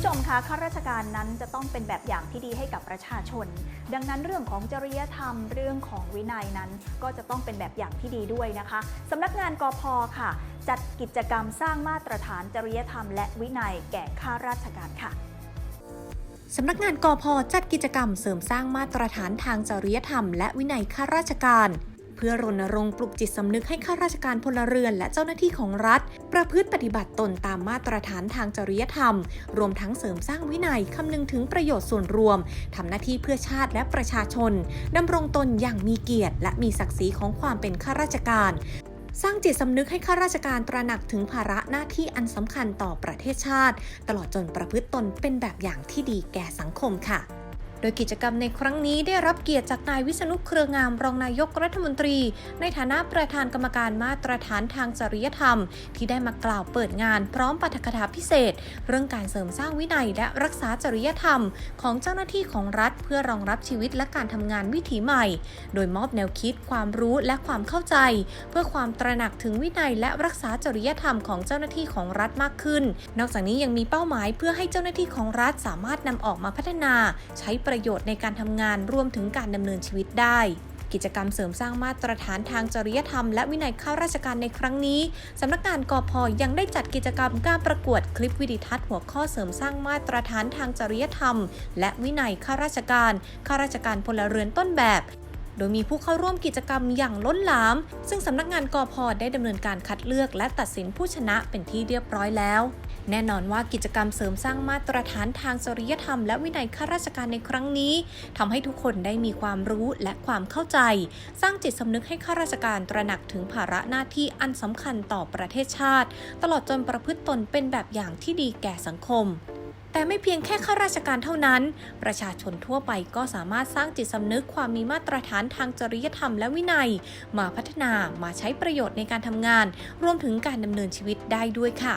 ผู้ชมคะข้าราชการนั้นจะต้องเป็นแบบอย่างที่ดีให้กับประชาชน ดังนั้นเรื่องของจริยธรรมเรื่องของวินัยนั้น ก็จะต้องเป็นแบบอย่างที่ดีด้วยนะคะสำนักงานกพค่ะ จัดกิจกรรมสร้างมาตรฐานจริยธรรม และวินัยแก่ข้าราชการค่ะสำนักงานกอพจัดกิจกรรมเสริมสร้างมาตรฐานทางจริยธรรม และวินัยข้าราชการ เพื่อรณรงค์ปลุกจิตสำนึกให้ข้าราชการพลเรือนและเจ้าหน้าที่ของรัฐ ประพฤติปฏิบัติตนตามมาตรฐานทางจริยธรรม รวมทั้งเสริมสร้างวินัยคำนึงถึงประโยชน์ส่วนรวมทำหน้าที่เพื่อชาติและประชาชนดำรงตนอย่างมีเกียรติ และมีศักดิ์ศรีของความเป็นข้าราชการสร้างจิตสำนึกให้ข้าราชการตระหนักถึงภาระหน้าที่อันสำคัญต่อประเทศชาติ ตลอดจนประพฤติตนเป็นแบบอย่างที่ดีแก่สังคมค่ะ โดยกิจกรรมในครั้งนี้ได้รับเกียรติจากนายวิษณุเครืองามรองนายกรัฐมนตรี ในฐานะประธานกรรมการมาตรฐานทางจริยธรรม ที่ได้มากล่าวเปิดงานพร้อมปาฐกถาพิเศษ เรื่องการเสริมสร้างวินัยและรักษาจริยธรรม ของเจ้าหน้าที่ของรัฐ เพื่อรองรับชีวิตและการทำงานวิถีใหม่ โดยมอบแนวคิดความรู้และความเข้าใจ เพื่อความตระหนักถึงวินัยและรักษาจริยธรรมของเจ้าหน้าที่ของรัฐมากขึ้น นอกจากนี้ยังมีเป้าหมายเพื่อให้เจ้าหน้าที่ของรัฐสามารถนำออกมาพัฒนา ใช้ประโยชน์ในการทำงานรวมถึงการดำเนินชีวิตได้ กิจกรรมเสริมสร้างมาตรฐานทางจริยธรรมและวินัยข้าราชการในครั้งนี้ สำนักงานกพยังได้จัดกิจกรรมการประกวดคลิปวิดีทัศน์หัวข้อเสริมสร้างมาตรฐานทางจริยธรรม และวินัยข้าราชการข้าราชการพลเรือนต้นแบบ โดยมีผู้เข้าร่วมกิจกรรมอย่างล้นหลาม ซึ่งสำนักงานกอพได้ดำเนินการคัดเลือกและตัดสินผู้ชนะเป็นที่เรียบร้อยแล้ว แน่นอนว่ากิจกรรมเสริมสร้างมาตรฐานทางจริยธรรมและวินัยข้าราชการในครั้งนี้ทำให้ทุกคนได้มีความรู้และความเข้าใจ สร้างจิตสำนึกให้ข้าราชการตระหนักถึงภาระหน้าที่อันสำคัญต่อประเทศชาติ ตลอดจนประพฤติตนเป็นแบบอย่างที่ดีแก่สังคม แต่ไม่เพียงแค่ข้าราชการเท่านั้น ประชาชนทั่วไปก็สามารถสร้างจิตสำนึกความมีมาตรฐานทางจริยธรรมและวินัย มาพัฒนามาใช้ประโยชน์ในการทำงาน รวมถึงการดำเนินชีวิตได้ด้วยค่ะ